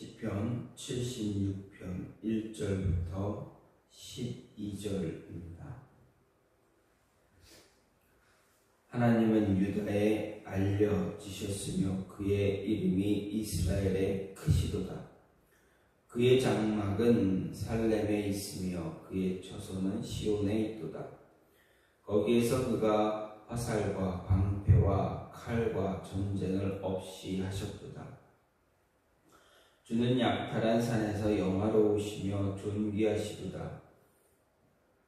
시편 76편 1절부터 12절입니다. 하나님은 유다에 알려지셨으며 그의 이름이 이스라엘에 크시도다. 그의 장막은 살렘에 있으며 그의 처소는 시온에 있도다. 거기에서 그가 화살과 방패와 칼과 전쟁을 없이 하셨도다. 주는 약탈한 산에서 영화로우시며 존귀하시도다.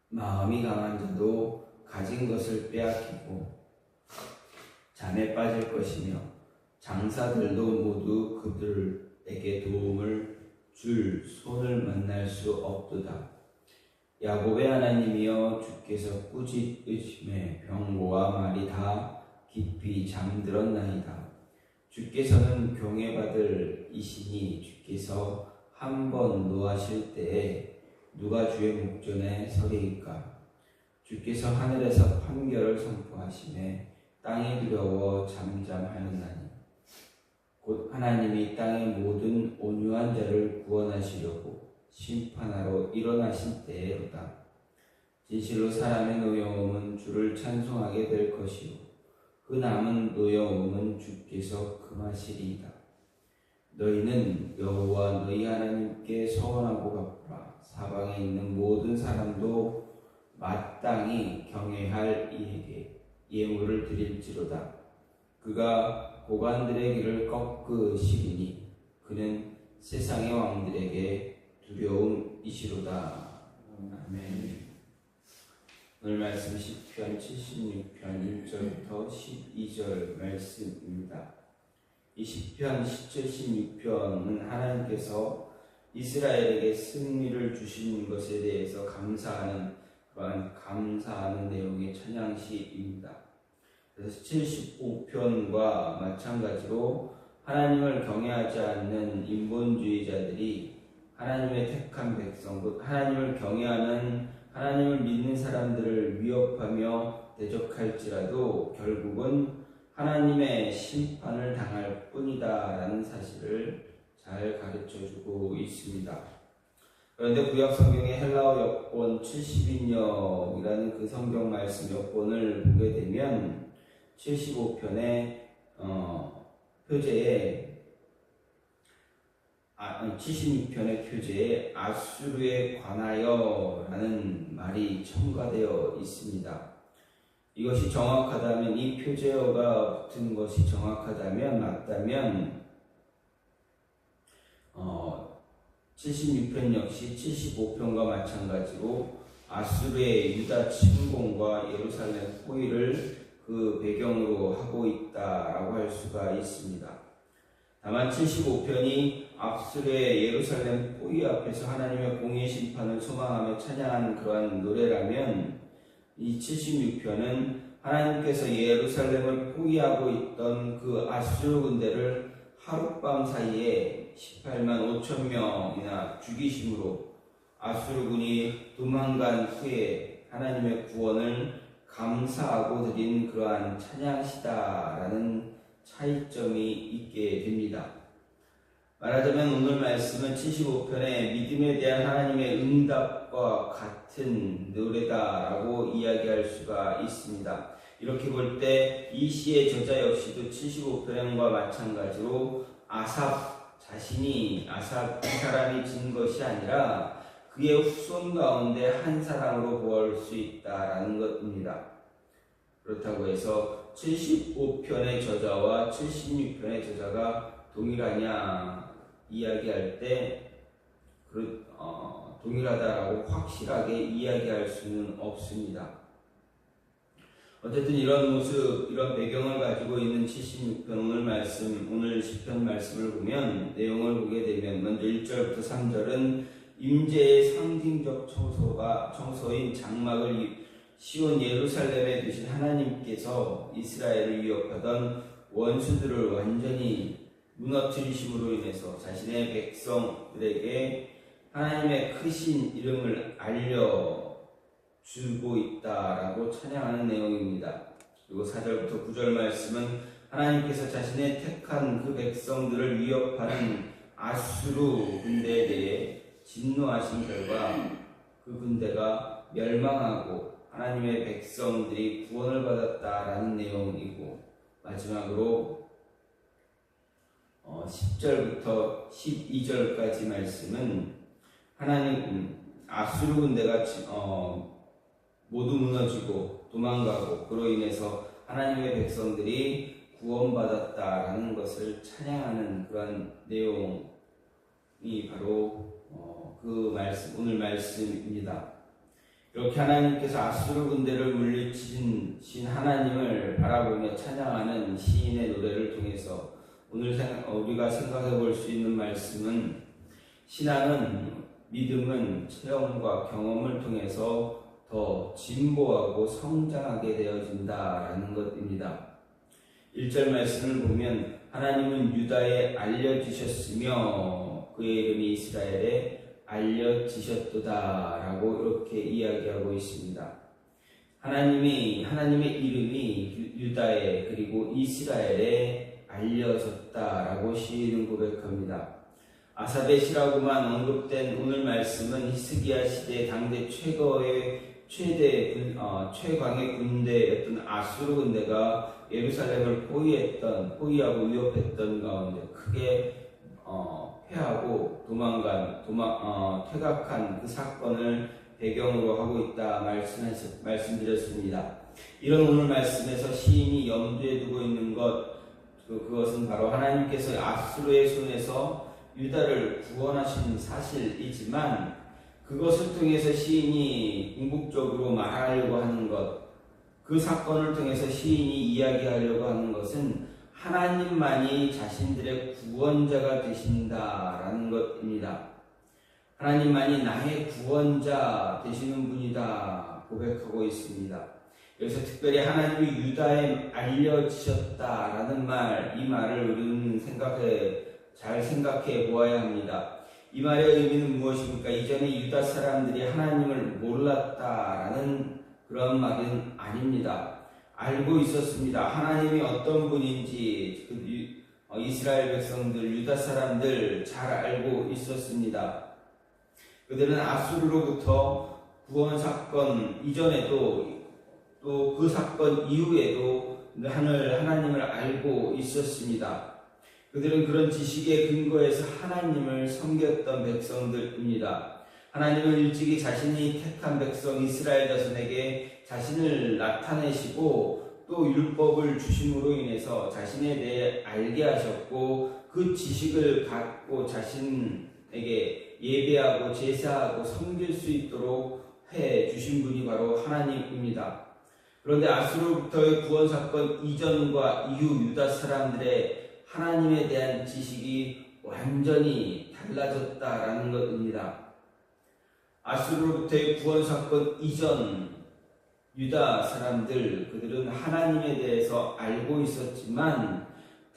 마음이 강한 자도 가진 것을 빼앗기고 잠에 빠질 것이며 장사들도 모두 그들에게 도움을 줄 손을 만날 수 없도다. 야곱의 하나님이여 주께서 꾸짖으심에 병고와 말이 다 깊이 잠들었나이다. 주께서는 경외받을 이시니 주께서 한 번 노하실 때에 누가 주의 목전에 서리이까? 주께서 하늘에서 판결을 선포하심에 땅이 두려워 잠잠하였나니 곧 하나님이 땅의 모든 온유한 자를 구원하시려고 심판하러 일어나신 때에로다. 진실로 사람의 노여움은 주를 찬송하게 될 것이요 그 남은 노여움은 주께서 금하시리이다. 너희는 여호와 너희 하나님께 서원하고 갚으라. 사방에 있는 모든 사람도 마땅히 경외할 이에게 예물을 드릴지로다. 그가 고관들의 길을 꺾으시리니 그는 세상의 왕들에게 두려움이시로다. 아멘. 오늘 말씀 시편 76편 1절부터 12절 말씀입니다. 이 시편 76편은 하나님께서 이스라엘에게 승리를 주신 것에 대해서 감사하는 그러한 감사하는 내용의 찬양시입니다. 그래서 75편과 마찬가지로 하나님을 경외하지 않는 인본주의자들이 하나님의 택한 백성, 곧 하나님을 경외하는 하나님을 믿는 사람들을 위협하며 대적할지라도 결국은 하나님의 심판을 당할 뿐이다라는 사실을 잘 가르쳐 주고 있습니다. 그런데 구약 성경의 헬라어 여권 70인역이라는 그 성경 말씀 여권을 보게 되면 75편의 어, 표제에 아, 76편의 표제에 아수르에 관하여라는 말이 첨가되어 있습니다. 이것이 정확하다면 이 표제어가 붙은 것이 정확하다면 맞다면 어, 76편 역시 75편과 마찬가지로 아수르의 유다 침공과 예루살렘 포위를 그 배경으로 하고 있다라고 할 수가 있습니다. 다만 75편이 압수르의 예루살렘 포위 앞에서 하나님의 공의 심판을 소망하며 찬양하는 그러한 노래라면 이 76편은 하나님께서 예루살렘을 포위하고 있던 그 아수르 군대를 하룻밤 사이에 18만 5천 명이나 죽이심으로 아수르 군이 도망간 후에 하나님의 구원을 감사하고 드린 그러한 찬양시다라는 차이점이 있게 됩니다. 말하자면 오늘 말씀은 75편의 믿음에 대한 하나님의 응답과 같은 노래다라고 이야기할 수가 있습니다. 이렇게 볼 때 이 시의 저자 역시도 75편과 마찬가지로 아삽 자신이 아삽 이 사람이 진 것이 아니라 그의 후손 가운데 한 사람으로 볼수 있다라는 것입니다. 그렇다고 해서 75편의 저자와 76편의 저자가 동일하냐 이야기할 때 어, 동일하다라고 확실하게 이야기할 수는 없습니다. 어쨌든 이런 모습, 이런 배경을 가지고 있는 76편 오늘 말씀, 오늘 10편 말씀을 보면 내용을 보게 되면 먼저 1절부터 3절은 임재의 상징적 청소가 청소인 장막을 시온 예루살렘에 두신 하나님께서 이스라엘을 위협하던 원수들을 완전히 무너뜨리심으로 인해서 자신의 백성들에게 하나님의 크신 이름을 알려 주고 있다라고 찬양하는 내용입니다. 그리고 4절부터 9절 말씀은 하나님께서 자신의 택한 그 백성들을 위협하는 아수르 군대에 대해 진노하신 결과 그 군대가 멸망하고 하나님의 백성들이 구원을 받았다라는 내용이고 마지막으로 어, 10절부터 12절까지 말씀은 하나님 음, 아수르 군대가 지- 어, 모두 무너지고 도망가고 그로 인해서 하나님의 백성들이 구원받았다라는 것을 찬양하는 그런 내용이 바로 어, 그 말씀 오늘 말씀입니다. 이렇게 하나님께서 아수르 군대를 물리친 신 하나님을 바라보며 찬양하는 시인의 노래를 통해서 오늘 생- 어, 우리가 생각해 볼 수 있는 말씀은 신앙은 믿음은 체험과 경험을 통해서 더 진보하고 성장하게 되어진다라는 것입니다. 1절 말씀을 보면 하나님은 유다에 알려주셨으며 그의 이름이 이스라엘에 알려지셨도다라고 이렇게 이야기하고 있습니다. 하나님이 하나님의 이름이 유- 유다에 그리고 이스라엘에 알려졌다라고 시인은 고백합니다. 아사벳이라고만 언급된 오늘 말씀은 히스기야 시대 당대 최고의 최대 군- 어, 최강의 군대였던 아수르 군대가 예루살렘을 포위했던 포위하고 위협했던 가운데 크게 어, 패하고 도망간 도망 어, 퇴각한 그 사건을 배경으로 하고 있다 말씀해서, 말씀드렸습니다. 이런 오늘 말씀에서 시인이 염두에 두고 있는 것 그, 그것은 바로 하나님께서 아수르의 손에서 유다를 구원하신 사실이지만 그것을 통해서 시인이 궁극적으로 말하려고 하는 것, 그 사건을 통해서 시인이 이야기하려고 하는 것은 하나님만이 자신들의 구원자가 되신다라는 것입니다. 하나님만이 나의 구원자 되시는 분이다 고백하고 있습니다. 여기서 특별히 하나님이 유다에 알려지셨다라는 말, 이 말을 우리는 생각해, 잘 생각해 보아야 합니다. 이 말의 의미는 무엇입니까? 이전에 유다 사람들이 하나님을 몰랐다라는 그런 말은 아닙니다. 알고 있었습니다. 하나님이 어떤 분인지 그 유- 어, 이스라엘 백성들, 유다 사람들 잘 알고 있었습니다. 그들은 아수르로부터 구원 사건 이전에도 또 그 사건 이후에도 하늘 하나님을 알고 있었습니다. 그들은 그런 지식의 근거에서 하나님을 섬겼던 백성들입니다. 하나님은 일찍이 자신이 택한 백성 이스라엘 자손에게 자신을 나타내시고 또 율법을 주심으로 인해서 자신에 대해 알게 하셨고 그 지식을 갖고 자신에게 예배하고 제사하고 섬길 수 있도록 해 주신 분이 바로 하나님입니다. 그런데 아수르부터의 구원 사건 이전과 이후 유다 사람들의 하나님에 대한 지식이 완전히 달라졌다라는 것입니다. 아수르부터의 구원 사건 이전 유다 사람들 그들은 하나님에 대해서 알고 있었지만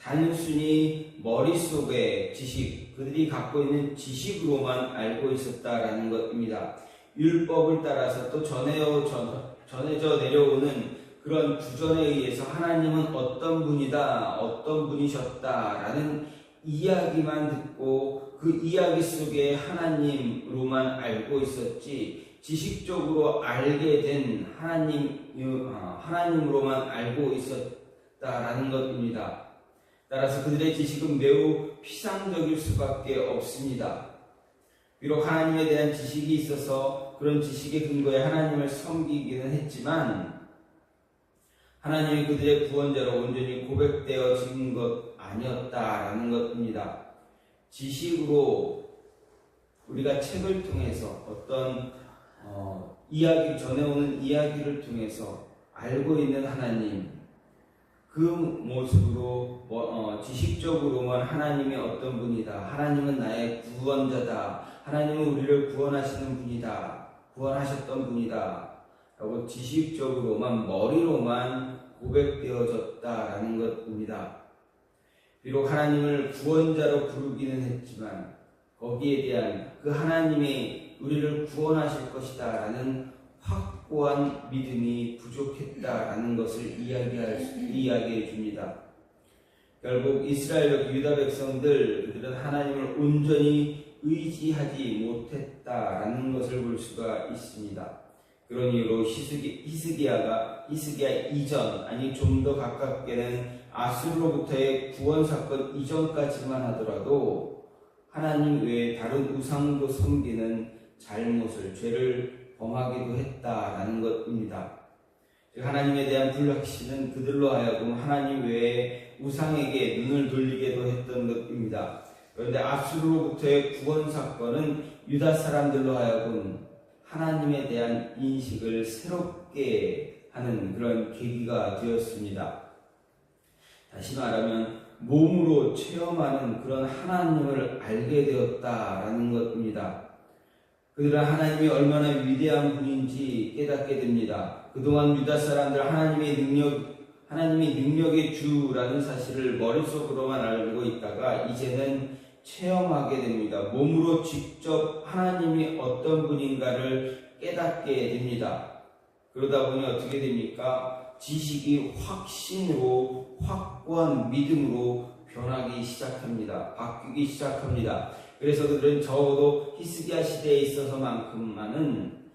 단순히 머릿속의 지식 그들이 갖고 있는 지식으로만 알고 있었다라는 것입니다. 율법을 따라서 또 전해어 전, 전해져 내려오는 그런 구전에 의해서 하나님은 어떤 분이다, 어떤 분이셨다라는 이야기만 듣고 그 이야기 속에 하나님으로만 알고 있었지 지식적으로 알게 된 하나님 어, 하나님으로만 알고 있었다라는 것입니다. 따라서 그들의 지식은 매우 피상적일 수밖에 없습니다. 비록 하나님에 대한 지식이 있어서 그런 지식의 근거에 하나님을 섬기기는 했지만 하나님이 그들의 구원자로 온전히 고백되어진 것 아니었다라는 것입니다. 지식으로 우리가 책을 통해서 어떤 어, 이야기 전해오는 이야기를 통해서 알고 있는 하나님 그 모습으로 뭐, 어, 지식적으로만 하나님이 어떤 분이다. 하나님은 나의 구원자다. 하나님은 우리를 구원하시는 분이다. 구원하셨던 분이다. 라고 지식적으로만 머리로만 고백되어졌다라는 것입니다. 비록 하나님을 구원자로 부르기는 했지만 거기에 대한 그 하나님이 우리를 구원하실 것이다라는 확고한 믿음이 부족했다라는 것을 이야기할 수, 이야기해 줍니다. 결국 이스라엘 유다 백성들 그들은 하나님을 온전히 의지하지 못했다라는 것을 볼 수가 있습니다. 그런 이유로 히스기, 히스기야가 히스기야 이전 아니 좀 더 가깝게는 아수르로부터의 구원 사건 이전까지만 하더라도 하나님 외에 다른 우상도 섬기는 잘못을 죄를 범하기도 했다라는 것입니다. 하나님에 대한 불확신은 그들로 하여금 하나님 외에 우상에게 눈을 돌리게도 했던 것입니다. 그런데 아수르로부터의 구원 사건은 유다 사람들로 하여금 하나님에 대한 인식을 새롭게 하는 그런 계기가 되었습니다. 다시 말하면 몸으로 체험하는 그런 하나님을 알게 되었다라는 것입니다. 그들은 하나님이 얼마나 위대한 분인지 깨닫게 됩니다. 그동안 유다 사람들 하나님의 능력, 하나님이 능력의 주라는 사실을 머릿속으로만 알고 있다가 이제는 체험하게 됩니다. 몸으로 직접 하나님이 어떤 분인가를 깨닫게 됩니다. 그러다 보니 어떻게 됩니까? 지식이 확신으로 확고한 믿음으로 변하기 시작합니다. 바뀌기 시작합니다. 그래서 그들은 적어도 히스기야 시대에 있어서만큼만은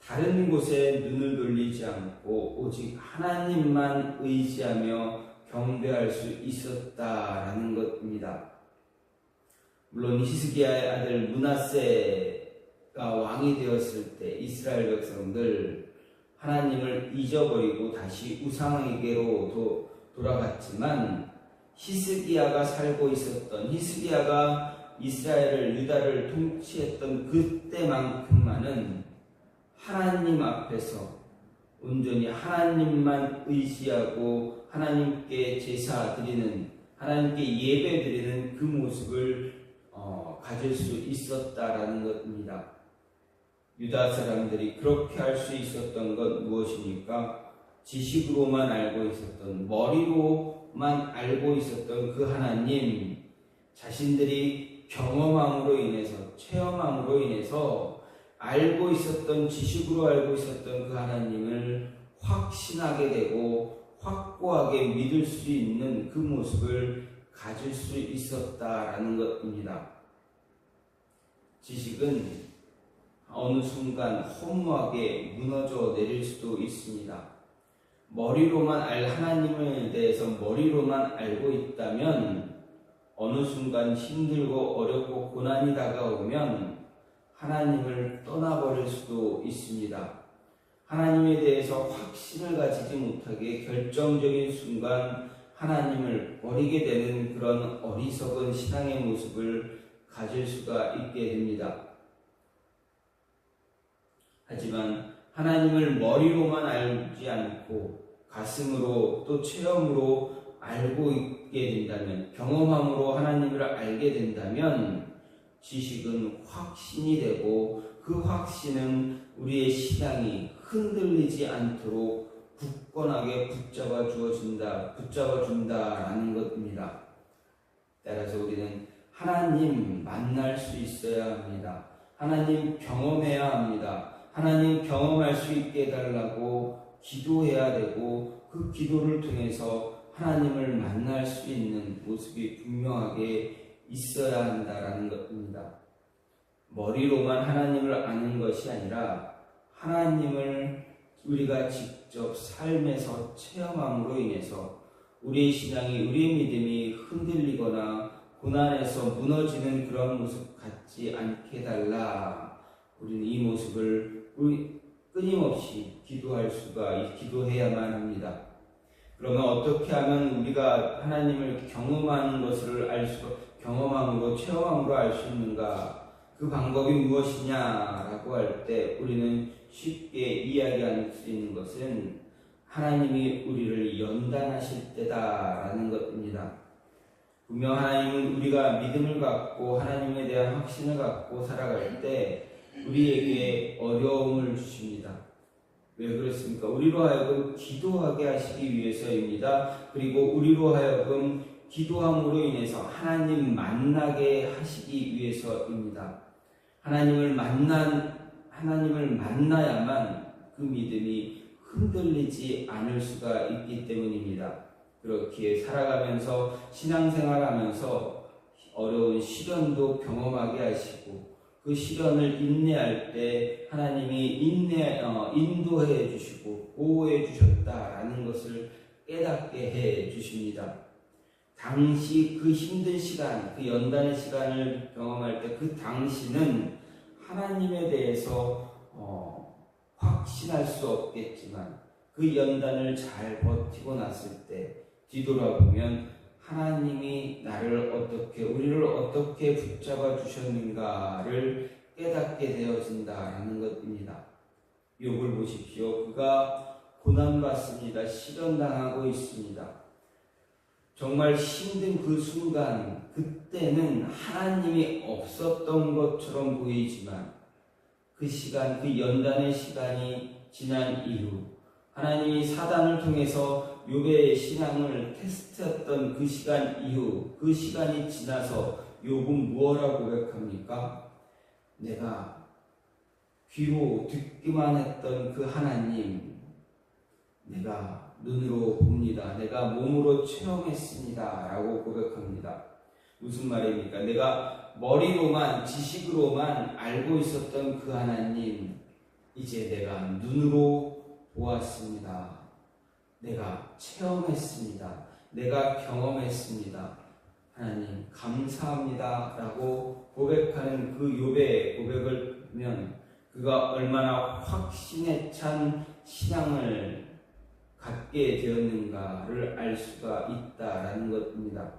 다른 곳에 눈을 돌리지 않고 오직 하나님만 의지하며 경배할 수 있었다라는 것입니다. 물론 히스기야의 아들 문하세가 왕이 되었을 때 이스라엘 백성들 하나님을 잊어버리고 다시 우상에게로 도, 돌아갔지만 히스기야가 살고 있었던 히스기야가 이스라엘을 유다를 통치했던 그때만큼만은 하나님 앞에서 온전히 하나님만 의지하고 하나님께 제사 드리는 하나님께 예배 드리는 그 모습을 어, 가질 수 있었다라는 것입니다. 유다 사람들이 그렇게 할 수 있었던 것 무엇입니까? 지식으로만 알고 있었던 머리로만 알고 있었던 그 하나님 자신들이 경험함으로 인해서 체험함으로 인해서 알고 있었던 지식으로 알고 있었던 그 하나님을 확신하게 되고 확고하게 믿을 수 있는 그 모습을 가질 수 있었다라는 것입니다. 지식은 어느 순간 허무하게 무너져 내릴 수도 있습니다. 머리로만 알 하나님에 대해서 머리로만 알고 있다면 어느 순간 힘들고 어렵고 고난이 다가오면 하나님을 떠나버릴 수도 있습니다. 하나님에 대해서 확신을 가지지 못하게 결정적인 순간 하나님을 버리게 되는 그런 어리석은 신앙의 모습을 가질 수가 있게 됩니다. 하지만 하나님을 머리로만 알지 않고 가슴으로 또 체험으로 알고 있게 된다면 경험함으로 하나님을 알게 된다면 지식은 확신이 되고 그 확신은 우리의 신앙이 흔들리지 않도록 굳건하게 붙잡아 주어준다, 붙잡아 준다라는 것입니다. 따라서 우리는 하나님 만날 수 있어야 합니다. 하나님 경험해야 합니다. 하나님 경험할 수 있게 해달라고 기도해야 되고 그 기도를 통해서 하나님을 만날 수 있는 모습이 분명하게 있어야 한다라는 것입니다. 머리로만 하나님을 아는 것이 아니라 하나님을 우리가 직접 삶에서 체험함으로 인해서 우리의 신앙이 우리의 믿음이 흔들리거나 고난에서 무너지는 그런 모습 같지 않게 달라. 우리는 이 모습을 끊임없이 기도할 수가 기도해야만 합니다. 그러면 어떻게 하면 우리가 하나님을 경험하는 것을 알 수, 경험함으로 체험함으로 알 수 있는가? 그 방법이 무엇이냐라고 할 때 우리는 쉽게 이야기할 수 있는 것은 하나님이 우리를 연단하실 때다라는 것입니다. 분명 하나님은 우리가 믿음을 갖고 하나님에 대한 확신을 갖고 살아갈 때 우리에게 어려움을 주십니다. 왜 그렇습니까? 우리로 하여금 기도하게 하시기 위해서입니다. 그리고 우리로 하여금 기도함으로 인해서 하나님 만나게 하시기 위해서입니다. 하나님을 만난 하나님을 만나야만 그 믿음이 흔들리지 않을 수가 있기 때문입니다. 그렇기에 살아가면서 신앙생활하면서 어려운 시련도 경험하게 하시고 그 시련을 인내할 때 하나님이 인내 어, 인도해 주시고 보호해 주셨다라는 것을 깨닫게 해 주십니다. 당시 그 힘든 시간, 그 연단의 시간을 경험할 때 그 당시는 하나님에 대해서 어, 확신할 수 없겠지만 그 연단을 잘 버티고 났을 때 뒤돌아보면 하나님이 나를 어떻게 우리를 어떻게 붙잡아 주셨는가를 깨닫게 되어진다라는 것입니다. 욥을 보십시오. 그가 고난 받습니다. 시련 당하고 있습니다. 정말 힘든 그 순간 그때는 하나님이 없었던 것처럼 보이지만 그 시간 그 연단의 시간이 지난 이후 하나님이 사단을 통해서 욥의 신앙을 테스트했던 그 시간 이후 그 시간이 지나서 욥은 무엇라고 고백합니까? 내가 귀로 듣기만 했던 그 하나님 내가 눈으로 봅니다. 내가 몸으로 체험했습니다. 라고 고백합니다. 무슨 말입니까? 내가 머리로만 지식으로만 알고 있었던 그 하나님 이제 내가 눈으로 보았습니다. 내가 체험했습니다. 내가 경험했습니다. 하나님 감사합니다. 라고 고백하는 그 욥의 고백을 보면 그가 얼마나 확신에 찬 신앙을 갖게 되었는가를 알 수가 있다라는 것입니다.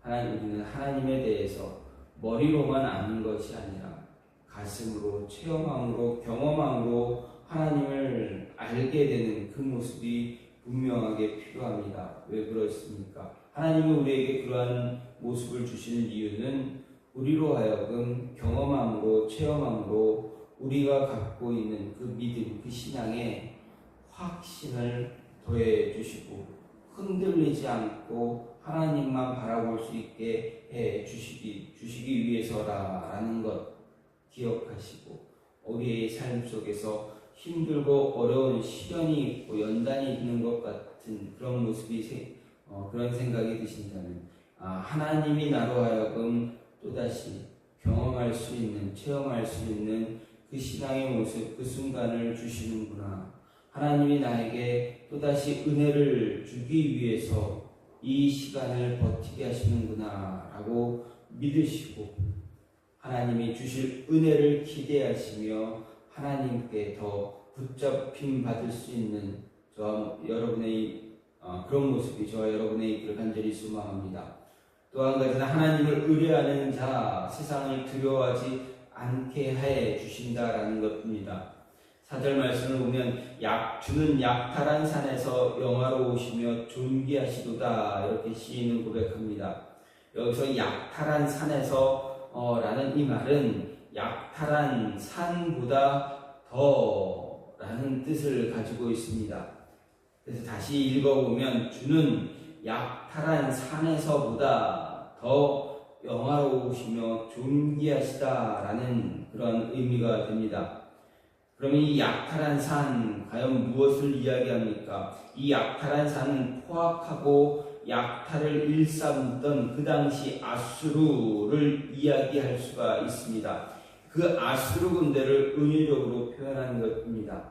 하나님 우리는 하나님에 대해서 머리로만 아는 것이 아니라 가슴으로 체험함으로 경험함으로 하나님을 알게 되는 그 모습이 분명하게 필요합니다. 왜 그렇습니까? 하나님이 우리에게 그러한 모습을 주시는 이유는 우리로 하여금 경험함으로 체험함으로 우리가 갖고 있는 그 믿음, 그 신앙에 확신을 더해 주시고 흔들리지 않고 하나님만 바라볼 수 있게 해 주시기 주시기 위해서라라는 것 기억하시고 우리의 삶 속에서 힘들고 어려운 시련이 있고 연단이 있는 것 같은 그런 모습이 세, 어, 그런 생각이 드신다면 아, 하나님이 나로 하여금 또다시 경험할 수 있는 체험할 수 있는 그 신앙의 모습 그 순간을 주시는구나. 하나님이 나에게 또다시 은혜를 주기 위해서 이 시간을 버티게 하시는구나 라고 믿으시고 하나님이 주실 은혜를 기대하시며 하나님께 더 붙잡힘 받을 수 있는 저와 여러분의 어, 그런 모습이 저와 여러분의 있기를 간절히 소망합니다. 또 한 가지는 하나님을 의뢰하는 자 세상을 두려워하지 않게 해 주신다라는 것입니다. 사절 말씀을 보면 약 주는 약탈한 산에서 영화로우시며 존귀하시도다 이렇게 시인은 고백합니다. 여기서 약탈한 산에서 어, 라는 이 말은 약탈한 산보다 더 라는 뜻을 가지고 있습니다. 그래서 다시 읽어보면 주는 약탈한 산에서보다 더 영화로우시며 존귀하시다 라는 그런 의미가 됩니다. 그럼 이 약탈한 산 과연 무엇을 이야기합니까? 이 약탈한 산은 포악하고 약탈을 일삼던 그 당시 아수르를 이야기할 수가 있습니다. 그 아수르 군대를 은유적으로 표현한 것입니다.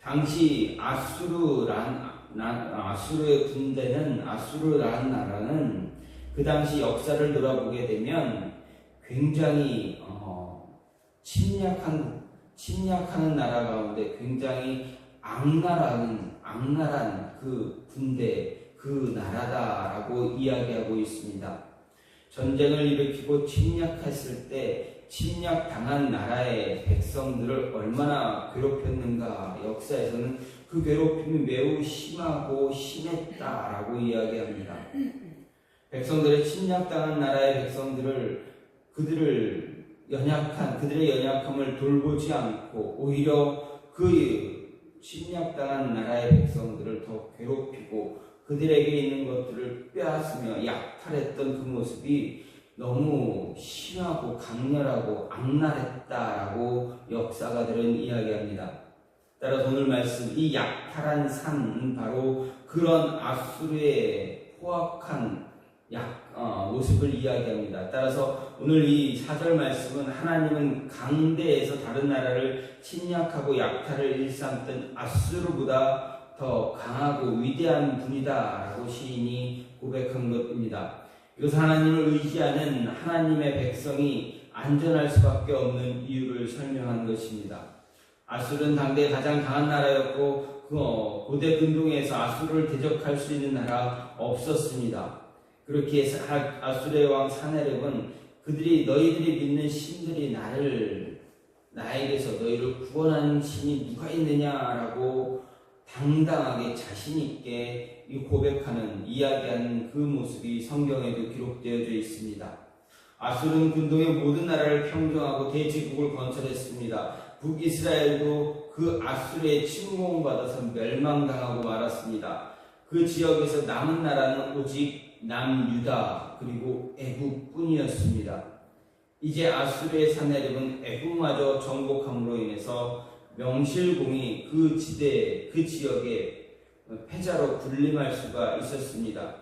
당시 아수르란 아수르의 군대는 아수르라는 나라는 그 당시 역사를 돌아보게 되면 굉장히 어, 침략한 침략하는 나라 가운데 굉장히 악랄한 악랄한 그 군대 그 나라다라고 이야기하고 있습니다. 전쟁을 일으키고 침략했을 때 침략 당한 나라의 백성들을 얼마나 괴롭혔는가 역사에서는 그 괴롭힘이 매우 심하고 심했다라고 이야기합니다. 백성들의 침략당한 나라의 백성들을 그들을 연약한 그들의 연약함을 돌보지 않고 오히려 그 침략당한 나라의 백성들을 더 괴롭히고 그들에게 있는 것들을 빼앗으며 약탈했던 그 모습이 너무 심하고 강렬하고 악랄했다라고 역사가들은 이야기합니다. 따라서 오늘 말씀 이 약탈한 산은 바로 그런 아수르의 포악한 약, 어, 모습을 이야기합니다. 따라서 오늘 이 사절 말씀은 하나님은 강대에서 다른 나라를 침략하고 약탈을 일삼던 아수르보다 더 강하고 위대한 분이다라고 시인이 고백한 것입니다. 이것은 하나님을 의지하는 하나님의 백성이 안전할 수밖에 없는 이유를 설명한 것입니다. 아수르는 당대 가장 강한 나라였고 그 어, 고대 근동에서 아수르를 대적할 수 있는 나라 없었습니다. 그렇게 아수르의 왕 사네렙은 그들이 너희들이 믿는 신들이 나를 나에게서 너희를 구원하는 신이 누가 있느냐라고 당당하게 자신 있게 이 고백하는 이야기하는 그 모습이 성경에도 기록되어져 있습니다. 아수르는 근동의 모든 나라를 평정하고 대제국을 건설했습니다. 북이스라엘도 그 아수르의 침공받아서 멸망당하고 말았습니다. 그 지역에서 남은 나라는 오직 남유다 그리고 애국뿐이었습니다. 이제 아수르의 사내립은 애국마저 정복함으로 인해서 명실공히 그 지대, 그 지역에 패자로 군림할 수가 있었습니다.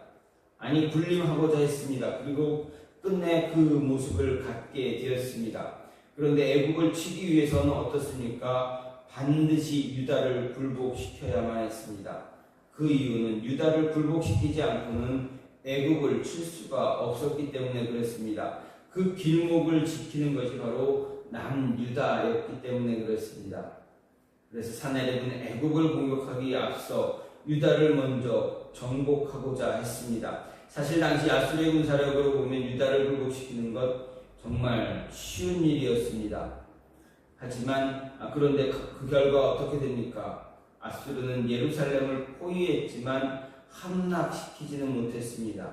아니 군림하고자 했습니다. 그리고 끝내 그 모습을 갖게 되었습니다. 그런데 애국을 치기 위해서는 어떻습니까? 반드시 유다를 굴복시켜야만 했습니다. 그 이유는 유다를 굴복시키지 않고는 애국을 칠 수가 없었기 때문에 그렇습니다. 그 길목을 지키는 것이 바로 남유다였기 때문에 그렇습니다. 그래서 사내립은 애국을 공격하기에 앞서 유다를 먼저 정복하고자 했습니다. 사실 당시 아수리의 군사력으로 보면 유다를 굴복시키는 것 정말 쉬운 일이었습니다. 하지만 아, 그런데 그, 그 결과 어떻게 됩니까? 아수르는 예루살렘을 포위했지만 함락시키지는 못했습니다.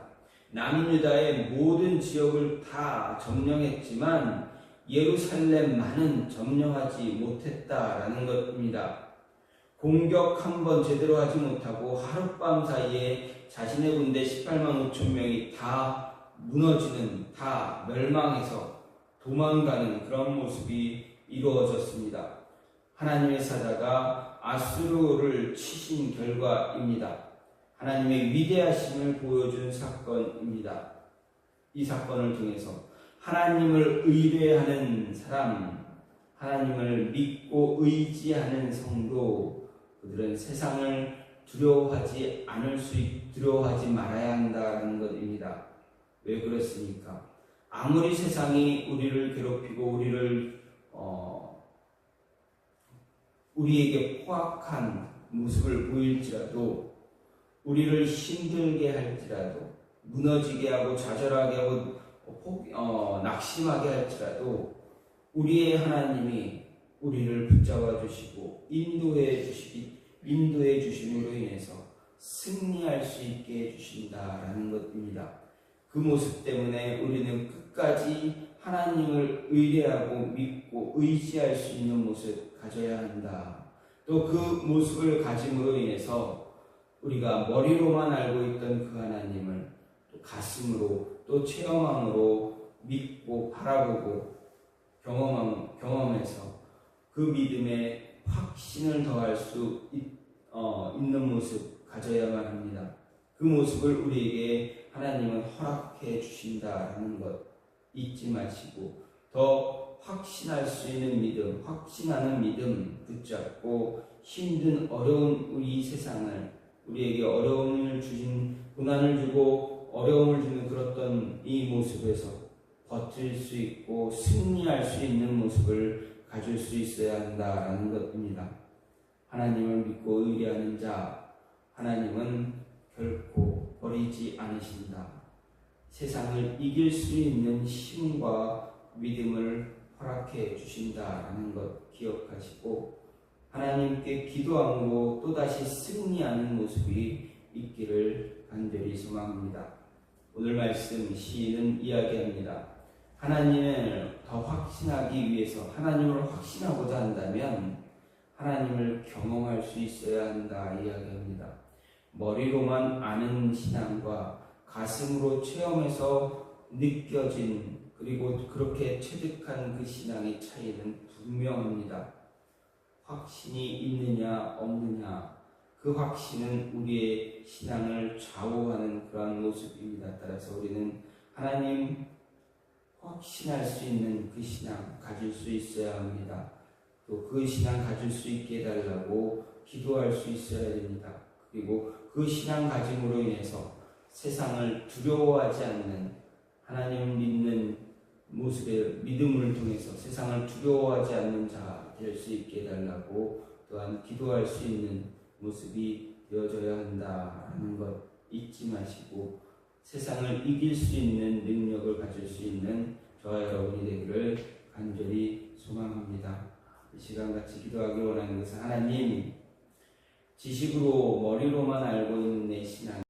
남유다의 모든 지역을 다 점령했지만 예루살렘만은 점령하지 못했다라는 것입니다. 공격 한 번 제대로 하지 못하고 하룻밤 사이에 자신의 군대 18만 5천 명이 다 무너지는, 다 멸망해서 도망가는 그런 모습이 이루어졌습니다. 하나님의 사자가 아수르를 치신 결과입니다. 하나님의 위대하심을 보여준 사건입니다. 이 사건을 통해서 하나님을 의뢰하는 사람, 하나님을 믿고 의지하는 성도, 그들은 세상을 두려워하지 않을 수 있, 두려워하지 말아야 한다는 것입니다. 왜 그렇습니까? 아무리 세상이 우리를 괴롭히고 우리를 어, 우리에게 포악한 모습을 보일지라도 우리를 힘들게 할지라도 무너지게 하고 좌절하게 하고 폭, 어, 낙심하게 할지라도 우리의 하나님이 우리를 붙잡아 주시고 인도해 주시기 인도해 주심으로 인해서 승리할 수 있게 해 주신다라는 것입니다. 그 모습 때문에 우리는 끝까지 하나님을 의뢰하고 믿고 의지할 수 있는 모습 가져야 한다. 또 그 모습을 가짐으로 인해서 우리가 머리로만 알고 있던 그 하나님을 또 가슴으로 또 체험함으로 믿고 바라보고 경험함, 경험해서 그 믿음에 확신을 더할 수 있, 어, 있는 모습 가져야만 합니다. 그 모습을 우리에게 하나님은 허락해 주신다라는 것 잊지 마시고 더 확신할 수 있는 믿음, 확신하는 믿음 붙잡고 힘든 어려운 우리 세상을 우리에게 어려움을 주신 고난을 주고 어려움을 주는 그렇던 이 모습에서 버틸 수 있고 승리할 수 있는 모습을 가질 수 있어야 한다라는 것입니다. 하나님을 믿고 의뢰하는 자, 하나님은 결코 버리지 않으신다. 세상을 이길 수 있는 힘과 믿음을 허락해 주신다라는 것 기억하시고 하나님께 기도함으로 또다시 승리하는 모습이 있기를 간절히 소망합니다. 오늘 말씀 시인은 이야기합니다. 하나님을 더 확신하기 위해서 하나님을 확신하고자 한다면 하나님을 경험할 수 있어야 한다 이야기합니다. 머리로만 아는 신앙과 가슴으로 체험해서 느껴진 그리고 그렇게 체득한 그 신앙의 차이는 분명합니다. 확신이 있느냐 없느냐 그 확신은 우리의 신앙을 좌우하는 그러한 모습입니다. 따라서 우리는 하나님 확신할 수 있는 그 신앙 가질 수 있어야 합니다. 또 그 신앙 가질 수 있게 해달라고 기도할 수 있어야 됩니다. 그리고 그 신앙 가짐으로 인해서 세상을 두려워하지 않는 하나님 믿는 모습의 믿음을 통해서 세상을 두려워하지 않는 자될수 있게 해달라고 또한 기도할 수 있는 모습이 되어져야 한다는 것 잊지 마시고 세상을 이길 수 있는 능력을 가질 수 있는 저와 여러분이 되기를 간절히 소망합니다. 이 시간 같이 기도하기 원하는 것은 하나님 지식으로 머리로만 알고 있는 내 신앙이